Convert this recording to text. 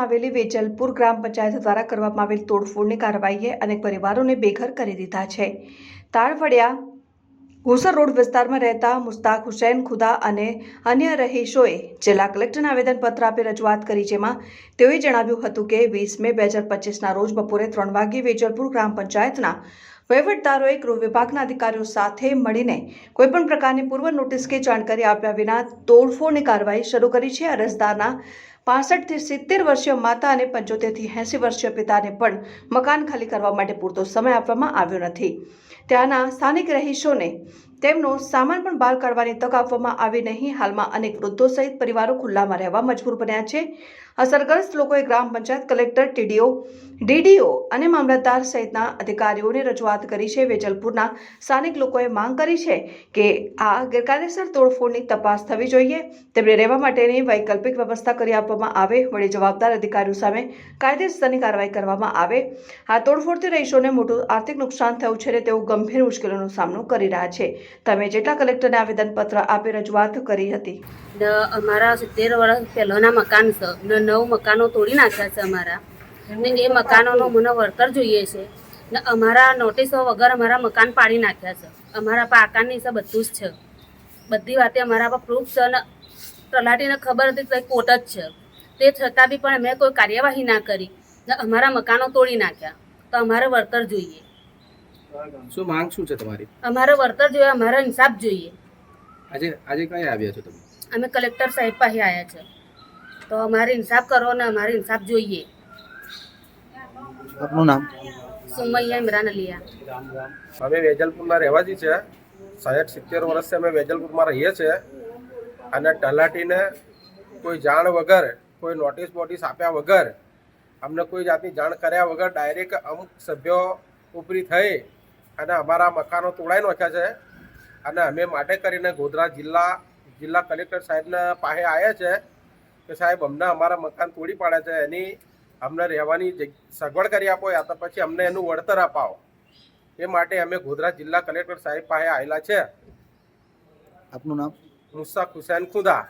વિસ્તારમાં આવેલી વેજલપુર ગ્રામ પંચાયત દ્વારા કરવામાં આવેલ તોડફોડની કાર્યવાહીએ અનેક પરિવારોને બેઘર કરી દીધા છે. તાળવડિયા, ઘોસર રોડ વિસ્તારમાં રહેતા મુસ્તાક હુસૈન ખુદા અને અન્ય રહીશોએ જિલ્લા કલેક્ટરને આવેદનપત્ર આપી રજૂઆત કરી, જેમાં તેઓએ જણાવ્યું હતું કે વીસ મે બે હજાર પચીસના રોજ બપોરે ત્રણ વાગ્યે વેજલપુર ગ્રામ પંચાયતના વહીવટદારોએ ગૃહ વિભાગના અધિકારીઓ સાથે મળીને કોઈપણ પ્રકારની પૂર્વ નોટિસ કે જાણકારી આપ્યા વિના તોડફોડની કાર્યવાહી શરૂ કરી છે. અરજદારના પાસઠથી સિત્તેર વર્ષીય માતા અને પંચોતેરથી એંસી વર્ષીય પિતાને પણ મકાન ખાલી કરવા માટે પૂરતો સમય આપવામાં આવ્યો નથી. ત્યાંના સ્થાનિક રહીશોને તેમનો સામાન પણ બહાર કાઢવાની તક આપવામાં આવી નહીં. હાલમાં અનેક વૃદ્ધો સહિત પરિવારો ખુલ્લામાં રહેવા મજબૂર બન્યા છે. અસરગ્રસ્ત લોકોએ ગ્રામ પંચાયત કલેક્ટર, ટીડીઓ, ડીડીઓ અને મામલતદાર સહિતના અધિકારીઓને રજૂઆત કરી છે વેજલપુરના સ્થાનિક લોકોએ માંગ કરી છે કે આ ગેરકાયદેસર તોડફોડની તપાસ થવી જોઈએ. તેમને રહેવા માટેની વૈકલ્પિક વ્યવસ્થા કરી આપવામાં આવે વળી જવાબદાર અધિકારીઓ સામે કાયદેસરની કાર્યવાહી કરવામાં આવે. આ તોડફોડથી રહીશોને મોટું આર્થિક નુકસાન થયું છે અને તેઓ ગંભીર મુશ્કેલીનો સામનો કરી રહ્યા છે. તમે જેટલા કલેક્ટરને આવેદનપત્ર આપી રજૂઆત કરી હતી. અમારા સિત્તેર વર્ષ પહેલાંના મકાન છે નવ મકાનો તોડી નાખ્યા છે અમારા. ને એ મકાનોનો મને વળતર જોઈએ છે. અમારા નોટિસો વગર અમારા મકાન પાડી નાખ્યા છે. અમારા પાકાની છે બધું જ છે. બધી વાતે અમારા પર પ્રૂફ છે અને તલાટીને ખબર હતી કે કોર્ટ જ છે. તે છતાં બી પણ અમે કોઈ કાર્યવાહી ના કરી ને અમારા મકાનો તોડી નાખ્યા. તો અમારે વળતર જોઈએ. શું માંગ શું છે તમારી? અમારે વળતર જોઈએ અમારે ઇન્સાફ જોઈએ. આજે આજે કઈ આવ્યા છો તમે? અમે કલેક્ટર સાહેબ પાસે આવ્યા છે. તો અમારે ઇન્સાફ કરો ને અમારે ઇન્સાફ જોઈએ. આપનું નામ? સુમૈયા ઇમરાન અલિયા અમે વેજલપુરના રહેવાસી છે. સાહેઠ સિત્તેર વર્ષથી અમે વેજલપુરમાં રહીએ છીએ. અને તલાટીને કોઈ જાણ વગર, કોઈ નોટિસ બોટિસ આપ્યા વગર, અમને કોઈ જાતની જાણ કર્યા વગર ડાયરેક્ટ અમુક સભ્યો ઉપરી થઈ અને અમારા મકાનો તોડાઈ નાખ્યા છે. અને અમે માટે કરીને ગોધરા જિલ્લા જિલ્લા કલેક્ટર સાહેબના પાસે આવ્યા છે કે સાહેબ, અમને અમારા મકાન તોડી પાડ્યા છે. એની અમને રહેવાની સગવડ કરી આપો યા તો પછી અમને એનું વળતર અપાવો. એ માટે અમે ગોધરા જિલ્લા કલેક્ટર સાહેબ પાસે આવેલા છે. આપનું નામ? મુસ્તાક હુસેન ખુદા.